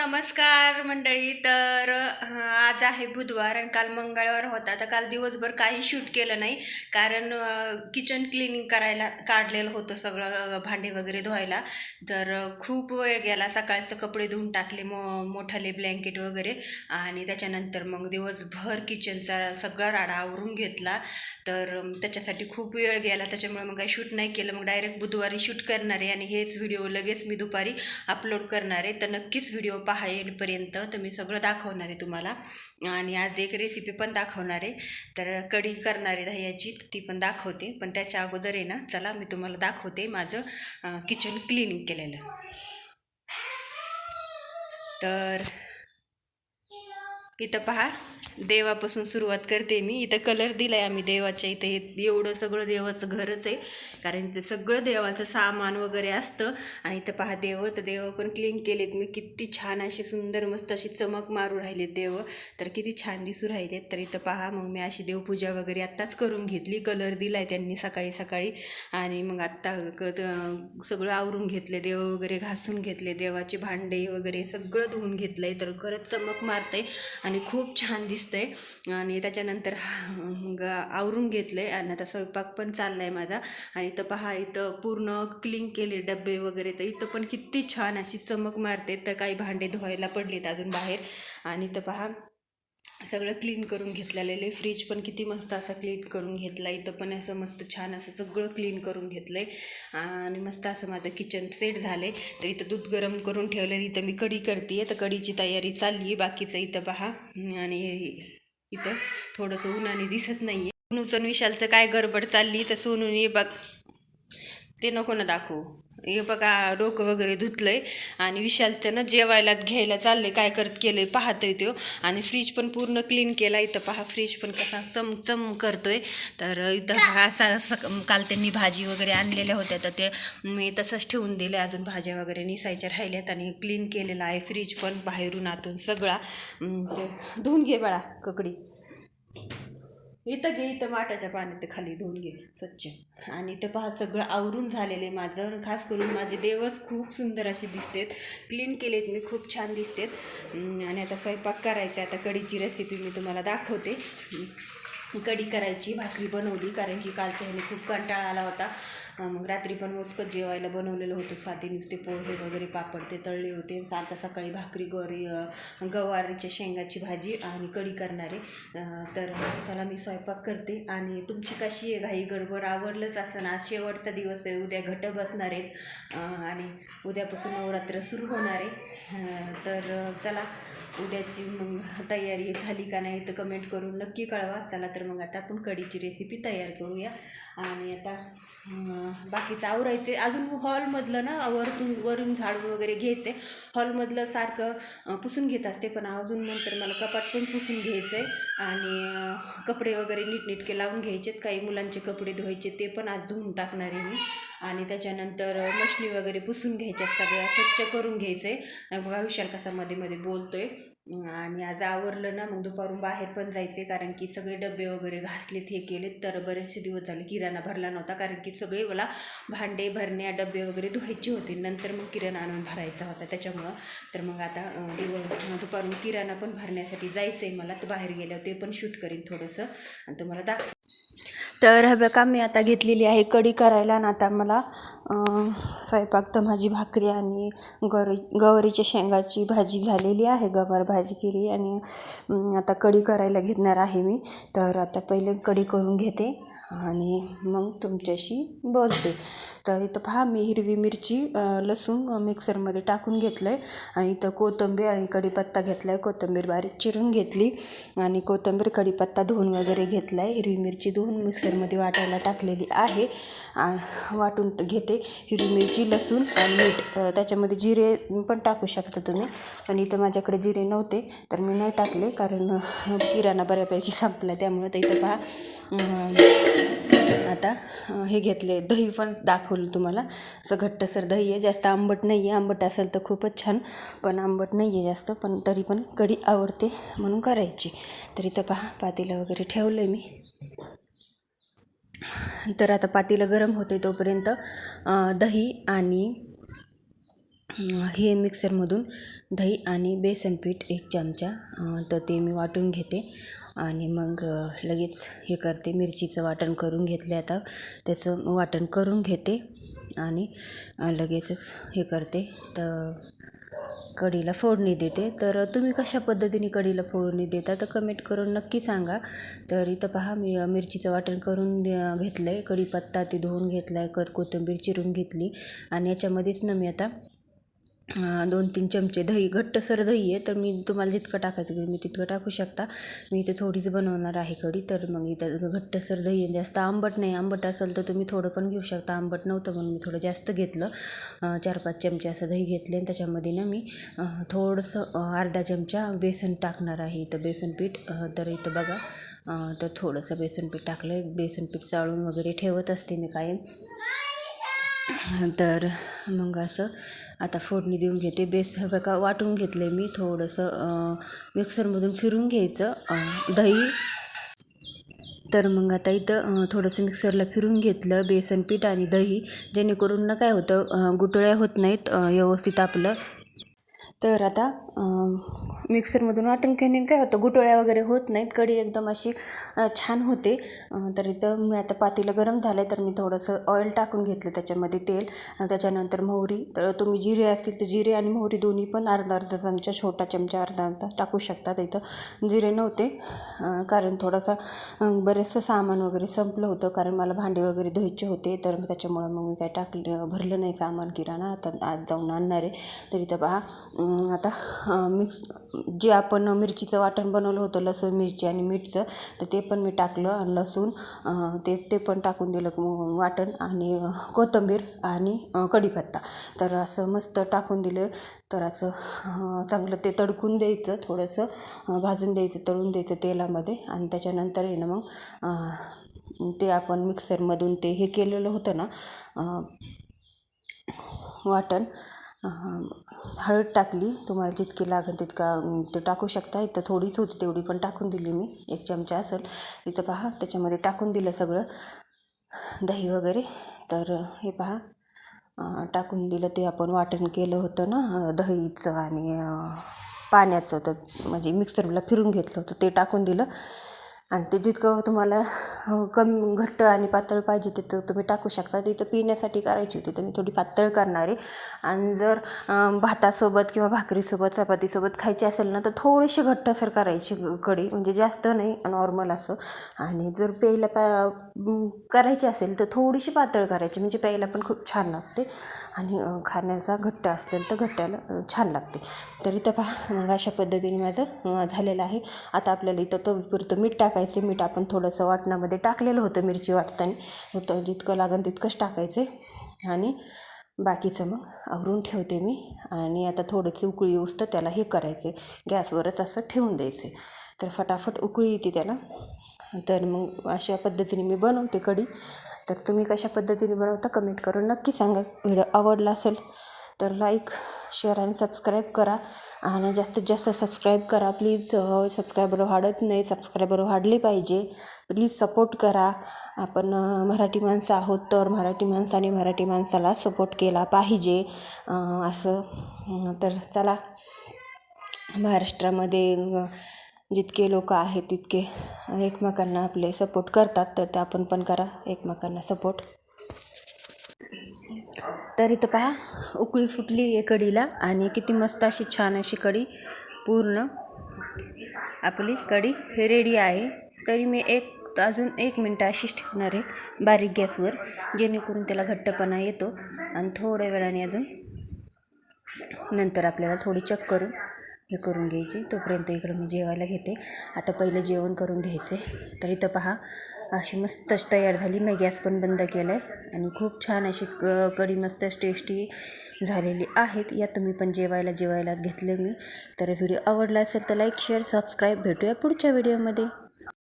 नमस्कार मंडळी. तर आज आहे बुधवार आणि काल मंगळवार होता. तर काल दिवसभर काही शूट केलं नाही. कारण किचन क्लिनिंग करायला काढलेलं होतं सगळं भांडे वगैरे धुवायला. तर खूप वेळ गेला. सकाळचं कपडे धुवून टाकले मो मोठाले ब्लँकेट वगैरे. आणि त्याच्यानंतर मग दिवसभर किचनचा सगळा राडा आवरून घेतला. तर त्याच्यासाठी खूप वेळ गेला. त्याच्यामुळे मग काही शूट नाही केलं. मग डायरेक्ट बुधवारी शूट करणार. आहे आणि हेच व्हिडिओ लगेच मी दुपारी अपलोड करणार. आहे तर नक्कीच व्हिडिओ पहा येईलपर्यंत तर मी सगळं दाखवणार आहे तुम्हाला. आणि आज एक रेसिपी पण दाखवणार आहे. तर कढी करणार आहे दह्याची ती पण दाखवते. पण त्याच्या अगोदर आहे ना चला मी तुम्हाला दाखवते माझं किचन क्लीन केलेलं. तर इथं पहा देवापासून सुरुवात करते मी. इथं कलर दिला आहे आम्ही देवाच्या इथं. हे एवढं सगळं देवाचं घरच आहे. कारण ते सगळं देवाचं सामान वगैरे असतं. आणि इथं पहा देव तर देव पण क्लीन केलेत. मी किती छान अशी सुंदर मस्त अशी चमक मारू राहिलेत देव. तर किती छान दिसू राहिलेत. तर इथं पहा मग मी अशी देवपूजा वगैरे आत्ताच करून घेतली. कलर दिलाय त्यांनी सकाळी सकाळी. आणि मग आत्ता क- सगळं आवरून घेतले देव वगैरे घासून घेतले देवाचे भांडे वगैरे सगळं धुवून घेतलं आहे तर खरंच चमक मारते आणि खूप छान दिसतंय. आणि त्याच्यानंतर मग आवरून घेतलंय. आणि आता स्वयंपाक पण चालला आहे माझा. आणि इथं पहा इथं पूर्ण क्लीन केले डबे वगैरे. तर इथं पण किती छान अशी चमक मारते. तर काही भांडे धुवायला पडलेत अजून बाहेर. आणि इथं पहा सगळं क्लीन करून घेतलेलं आहे. फ्रीज पण किती मस्त असा क्लीन करून घेतला इथं पण असं मस्त छान असं सगळं क्लीन करून घेतलं आहे आणि मस्त असं माझं किचन सेट झालं आहे तर इथं दूध गरम करून ठेवलं इथं मी कढी करते आहे तर कढीची तयारी चालली आहे. बाकीचं इथं पहा. आणि इथं थोडंसं उन्हाने दिसत नाही आहे सोनूचं विशालचं काय गडबड चालली तर सोनूने बघ. ते नको ना दाखवू. हे बघा डोकं वगैरे धुतलंय आणि विशालचं ना जेवायला घ्यायला चाललंय काय करत केलंय पाहतोय तो. आणि फ्रीज पण पूर्ण क्लीन केला. इथं पहा फ्रीज पण कसा चम चम करतोय. तर इथं असा काल त्यांनी भाजी वगैरे आणलेल्या होत्या. तर ते मी तसंच ठेवून दिले. अजून भाज्या वगैरे निसायच्या राहिल्यात आणि क्लीन केलेला आहे फ्रीज पण बाहेरून आतून सगळा. धुवून घे बाळा ककडी. इथं घे इथं माठाच्या पाण्यात खाली धुवून घे स्वच्छ. आणि इथं पहा सगळं आवरून झालेलं आहे माझं. आणि खास करून माझे देवच खूप सुंदर असे दिसतेत. क्लीन केलेत मी खूप छान दिसतेत. आणि आता स्वयंपाक करायचा आता कढीची रेसिपी मी तुम्हाला दाखवते. कढी करायची भाकरी बनवली कारण की कालच्या ह्याने खूप कंटाळा आला होता. मग रात्री पण मोजकं जेवायला बनवलेलं होतं. स्वाती नुसते पोहे वगैरे पापड ते तळले होते. आता सकाळी भाकरी गौरी गवारीच्या शेंगाची भाजी आणि कढी करणारे. तर चला मी स्वयंपाक करते. आणि तुमची कशी आहे घाई गडबड? आवडलंच असं ना? शेवटचा दिवस आहे. उद्या घट बसणार आहेत. आणि उद्यापासून नवरात्र सुरू होणार आहे. तर चला. उद्याची मग तयारी झाली का नाही तर कमेंट करून नक्की कळवा. चला तर मग आता आपण कढीची रेसिपी तयार करूया. आणि आता बाकीचं आवरायचे अजून हॉलमधलं ना वरतून वरून झाडून वगैरे घ्यायचे हॉलमधलं सारखं पुसून घेत असते पण अजून नंतर मला कपाट पण पुसून घ्यायचं आहे आणि कपडे वगैरे नीटनीटके लावून घ्यायचेत. काही मुलांचे कपडे धुवायचे ते पण आज धुवून टाकणार आहे मी. आणि त्याच्यानंतर मशनी वगैरे पुसून घ्यायच्यात सगळ्या. स्वच्छ करून घ्यायचे बघा विशाल कसा मध्ये मध्ये बोलतो आहे आणि आज आवरलं ना मग दुपारून बाहेर पण जायचे कारण की सगळे डबे वगैरे घासलेत हे केलेत. तर बरेचसे दिवस झाले किराणा भरला नव्हता कारण की सगळे मला भांडे भरण्या डबे वगैरे धुवायचे होते. नंतर मग किराणा आणून भरायचा होता त्याच्यामुळं. तर मग आता दिवस दुपारून किराणा पण भरण्यासाठी जायचं आहे मला. तर बाहेर गेल्यावर ते पण शूट करीन थोडंसं. आणि तुम्हाला दाख तर हे बघा मी आता घेतलेली आहे कढी करायला आणि आता मला स्वयंपाक तर माझी भाकरी आणि गवरी गवारीच्या शेंगाची भाजी झालेली आहे गवार भाजी केली आणि आता कढी करायला घेणार आहे मी. तर आता पहिले कढी करून घेते आणि मग तुमच्याशी बोलते. तर इथं पहा मी हिरवी मिरची लसूण मिक्सरमध्ये टाकून घेतलं आहे आणि इथं कोथिंबीर आणि कढीपत्ता घेतला आहे कोथिंबीर बारीक चिरून घेतली. आणि कोथिंबीर कढीपत्ता धुवून वगैरे घेतला आहे हिरवी मिरची धुवून मिक्सरमध्ये वाटायला टाकलेली आहे. वाटून घेते. हिरवी मिरची लसूण आणि मीठ त्याच्यामध्ये जिरे पण टाकू शकता तुम्ही. आणि इथं माझ्याकडे जिरे नव्हते तर मी नाही टाकले कारण किराणा बऱ्यापैकी संपला त्यामुळे तर इथं पहा आता हे घेतले. दही पण दाखवलं तुम्हाला. असं घट्टसर दही आहे. जास्त आंबट नाही आहे. आंबट असेल तर खूपच छान पण आंबट नाही आहे जास्त. पण तरी पण कढी आवडते म्हणून करायची. तर इथं पहा पातेलं वगैरे ठेवलं आहे मी. तर आता पातेलं गरम होते तोपर्यंत दही आणि हे मिक्सरमधून दही आणि बेसन पीठ एक चमचा तर ते मी वाटून घेते. आणि मग लगेच हे करते मिरचीचं वाटण करून घेतले आता. त्याचं वाटण करून घेते आणि लगेचच हे करते. तर कढीला फोडणी देते. तर तुम्ही कशा पद्धतीने कढीला फोडणी देता तर कमेंट करून नक्की सांगा. तर इथं पहा मी मिरचीचं वाटण करून घेतलं आहे कढीपत्ता ते धुवून घेतला आहे कर कोथिंबीर चिरून घेतली. आणि याच्यामध्येच ना मी आता दोन तीन चमचे दही घट्टसर दही आहे तर मी तुम्हाला जितकं टाकायचं तुम्ही तितकं टाकू शकता. मी इथे थोडीच बनवणार आहे कढी तर मग इथं घट्टसर दही आहे. जास्त आंबट नाही आंबट असेल तर तुम्ही थोडं पण घेऊ शकता. आंबट नव्हतं म्हणून मी थोडं जास्त घेतलं. चार पाच चमचे असं दही घेतले आणि त्याच्यामध्ये ना मी थोडंसं अर्धा चमचा बेसन टाकणार आहे इथं बेसन पीठ तर इथं बघा तर थोडंसं बेसन पीठ टाकलं आहे बेसन पीठ चाळून वगैरे ठेवत असते मी कायम. तर मग असं आता फोडणी देऊन घेते. बेस हे बघा वाटून घेतलं आहे मी थोडंसं मिक्सरमधून फिरून घ्यायचं दही. तर मग आता इथं थोडंसं मिक्सरला फिरून घेतलं बेसन पीठ आणि दही. जेणेकरून ना काय होतं गुटळ्या होत नाहीत व्यवस्थित आपलं. तर आता मिक्सरमधून वाटून घेणे काय होतं गुटळ्या वगैरे होत नाहीत. कढी एकदम अशी छान होते. तर इथं मी आता पातेलं गरम झालं आहे तर मी थोडंसं ऑइल टाकून घेतलं त्याच्यामध्ये तेल. त्याच्यानंतर मोहरी. तर तुम्ही जिरे असतील तर जिरे आणि मोहरी दोन्ही पण अर्धा अर्धा चमचा छोटा चमचा अर्धा अर्धा टाकू शकता इथं. जिरे नव्हते कारण थोडासा बरेचसं सामान वगैरे संपलं होतं कारण मला भांडे वगैरे धुवायचे होते. तर त्याच्यामुळं मग मी काय टाकलं भरलं नाही सामान किराणा. आता आज जाऊन आणणार आहे. तर इथं पहा आता मिक्स जे आपण मिरचीचं वाटण बनवलं होतं लसूण मिरची आणि मीठचं तर ते पण मी टाकलं आणि लसूण ते ते पण टाकून दिलं वाटण आणि कोथिंबीर आणि कढीपत्ता. तर असं मस्त टाकून दिलं. तर असं चांगलं ते तडकून द्यायचं थोडंसं भाजून द्यायचं तळून द्यायचं तेलामध्ये आणि त्याच्यानंतर आहे ना मग ते आपण मिक्सरमधून ते हे केलेलं होतं ना वाटण हळद टाकली. तुम्हाला जितकी लागेल तितका ते टाकू शकता. इथं थोडीच होती तेवढी पण टाकून दिली मी. एक चमचा असेल इथं पहा त्याच्यामध्ये टाकून दिलं सगळं. दही वगैरे. तर हे पहा. टाकून दिलं ते आपण वाटण केलं होतं ना दहीचं आणि पाण्याचं. तर म्हणजे मिक्सरला फिरून घेतलं होतं. ते टाकून दिलं. आणि ते जितकं तुम्हाला कमी घट्ट आणि पातळ पाहिजे तिथं तुम्ही टाकू शकता. तिथं पिण्यासाठी करायची होती तर मी थोडी पातळ करणार आहे. आणि जर भातासोबत किंवा भाकरीसोबत चपातीसोबत खायची असेल ना तर थोडीशी घट्टसर करायची कढी म्हणजे जास्त नाही नॉर्मल असं. आणि जर प्यायला पा करायची असेल तर थोडीशी पातळ करायची म्हणजे प्यायला पण खूप छान लागते. आणि खाण्याचा घट्ट असेल तर घट्ट्याला छान लागते. तर इथं पहा मग अशा पद्धतीने माझं झालेलं आहे. आता आपल्याला इथं तवीपुरतं मीठ टाकायचं मीठ आपण थोडंसं वाटणामध्ये टाकलेलं होतं मिरची वाटताना. तर जितकं लागेल तितकंच टाकायचं. आणि बाकीचं मग आवरून ठेवते मी. आणि आता थोडंशी उकळी येऊस तर त्याला हे करायचे. गॅसवरच असं ठेवून द्यायचे. तर फटाफट उकळी येते त्याला. तर मग अशा पद्धतीने मी बनवते कढी. तर तुम्ही कशा पद्धतीने बनवता कमेंट करून नक्की सांगा. व्हिडिओ आवडला असेल तर लाईक शेअर आणि सबस्क्राईब करा. आणि जास्तीत जास्त सबस्क्राईब करा. प्लीज सबस्क्रायबर वाढत नाही. सबस्क्रायबर वाढले पाहिजे. प्लीज सपोर्ट करा. आपण मराठी माणसं आहोत तर मराठी माणसाने मराठी माणसाला सपोर्ट केला पाहिजे. असं. तर चला. महाराष्ट्रामध्ये जितके लोक आहेत तितके एकमेकांना आपले सपोर्ट करतात. तर ते आपण पण करा. एकमेकांना सपोर्ट तर इथं पहा उकळी फुटली आहे कढीला आणि किती मस्त अशी छान अशी कढी पूर्ण आपली कढी रेडी आहे. तरी मी एक अजून एक मिनटं अशीच ठेवणार आहे बारीक गॅसवर जेणेकरून त्याला घट्टपणा येतो. आणि थोड्या वेळाने अजून नंतर आपल्याला थोडी चक करून हे करून घ्यायची. तोपर्यंत इकडं मी जेवायला घेते. आता पहिलं जेवण करून घ्यायचे. तर इथं पहा अशी मस्तच तयार झाली. मी गॅस पण बंद केला आहे आणि खूप छान अशी क कढी मस्त टेस्टी झालेली आहेत. या तुम्ही पण जेवायला जेवायला घेतले मी. तर व्हिडिओ आवडला असेल तर लाईक शेअर सबस्क्राईब भेटूया पुढच्या व्हिडिओमध्ये.